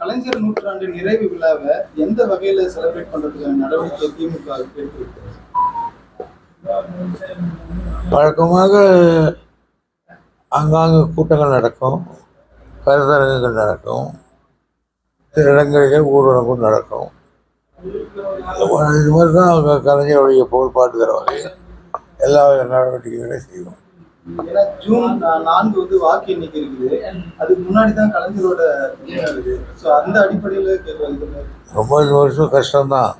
கலைஞர் நூற்றாண்டு நிறைவு விழாவை எந்த வகையில செலிப்ரேட் பண்றதுக்கான நடவடிக்கை திமுக வழக்கமாக ஆங்காங்கு கூட்டங்கள் நடக்கும் கருத்தரங்குகள் நடக்கும் சில இடங்களிலே ஊர்வலங்கள் நடக்கும். இது மாதிரி தான் கலைஞருடைய புகழ் பாட்டுகிற வகையில் எல்லா நடவடிக்கைகளையும் செய்வோம். ஏன்னா ஜூன் நான்கு வந்து வாக்கு எண்ணிக்கை இருக்குது. அதுக்கு முன்னாடி தான் கலைஞரோட நினைவு ஸோ அந்த அடிப்படையில் கேட்கறது ரொம்ப இந்த வருஷம் கஷ்டம்தான்.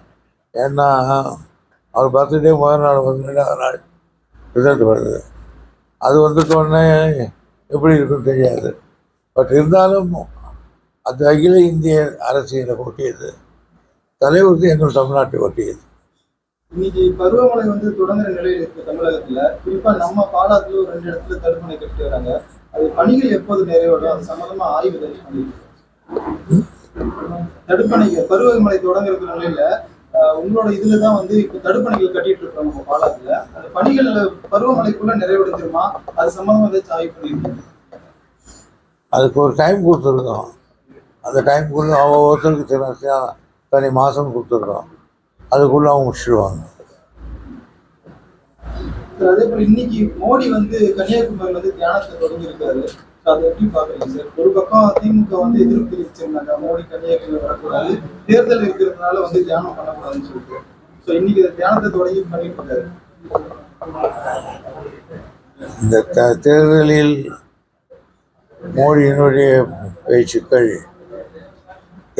ஏன்னா அவர் பர்த்டே முதல் நாள் வந்து ரெண்டாவது நாள் ரிசல்ட் வருது. அது வந்துட்ட உடனே எப்படி இருக்குன்னு தெரியாது. பட் இருந்தாலும் அது அகில இந்திய அரசியலை ஒட்டியது தலைவருக்கு எங்கள் தமிழ்நாட்டை ஒட்டியது. இன்னைக்கு பருவமழை வந்து தொடங்குற நிலையில் இருக்கு தமிழகத்துல. குறிப்பா நம்ம பாலாத்துல ரெண்டு இடத்துல தடுப்பணை கட்டி வராங்க. அது பணிகள் எப்போது நிறைவேறும்? அது சம்பந்தமா ஆய்வு பண்ணிருக்கு தடுப்பணைகள் பருவமழை தொடங்குற நிலையில உங்களோட இதுல தான் வந்து இப்ப தடுப்பணைகள் கட்டிட்டு இருக்கோம் நம்ம பாலாத்துல அந்த பணிகள் பருவமழைக்குள்ள நிறைவடைஞ்சிருமா? அது சம்பந்தமா ஏதாச்சும் ஆய்வு பண்ணிருக்கோம் அதுக்கு ஒரு டைம் கொடுத்துருக்கோம். அந்த டைம் அவங்க ஒவ்வொருத்தருக்கு தனி மாதம் கொடுத்துருக்கோம். அதுக்குள்ளே அவங்க முடிச்சிடுவாங்க அதே போல இன்னைக்கு மோடி வந்து கன்னியாகுமரி வந்து தியானத்தை தொடங்கியிருக்காரு. அதை எப்படி பாக்குறீங்க சார்? ஒரு பக்கம் திமுக வந்து எதிர்ப்பு தெரிவிச்சிருந்தாங்க மோடி கன்னியாகுமரி வரக்கூடாது தேர்தல் இருக்கிறதுனால வந்து தியானம் பண்ணக்கூடாதுன்னு சொல்லிட்டு. ஸோ இன்னைக்கு இந்த தியானத்தை தொடங்கி பண்ணிட்டு இந்த த தேர்தலில் மோடியினுடைய பேச்சுக்கள்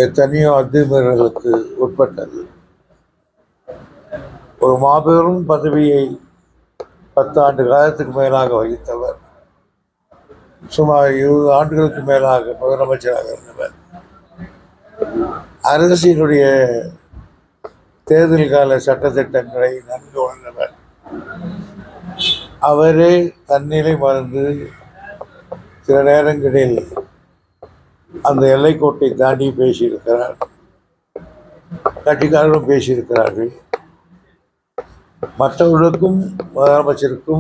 எத்தனையோ அத்துமீறலுக்கு உட்பட்டது. ஒரு மாபெரும் பதவியை பத்தாண்டு காலத்துக்கு மேலாக வகித்தவர். சுமார் இருபது ஆண்டுகளுக்கு மேலாக முதலமைச்சராக இருந்தவர். அரசினுடைய தேர்தல் கால சட்டத்திட்டங்களை நன்கு உணர்ந்தவர். அவரே தன்னிலை மறந்து சில நேரங்களில் அந்த எல்லைக்கோட்டை தாண்டி பேசியிருக்கிறார். கட்சிக்காரர்களும் பேசியிருக்கிறார்கள். மற்றவர்களுக்கும் முதலமைச்சருக்கும்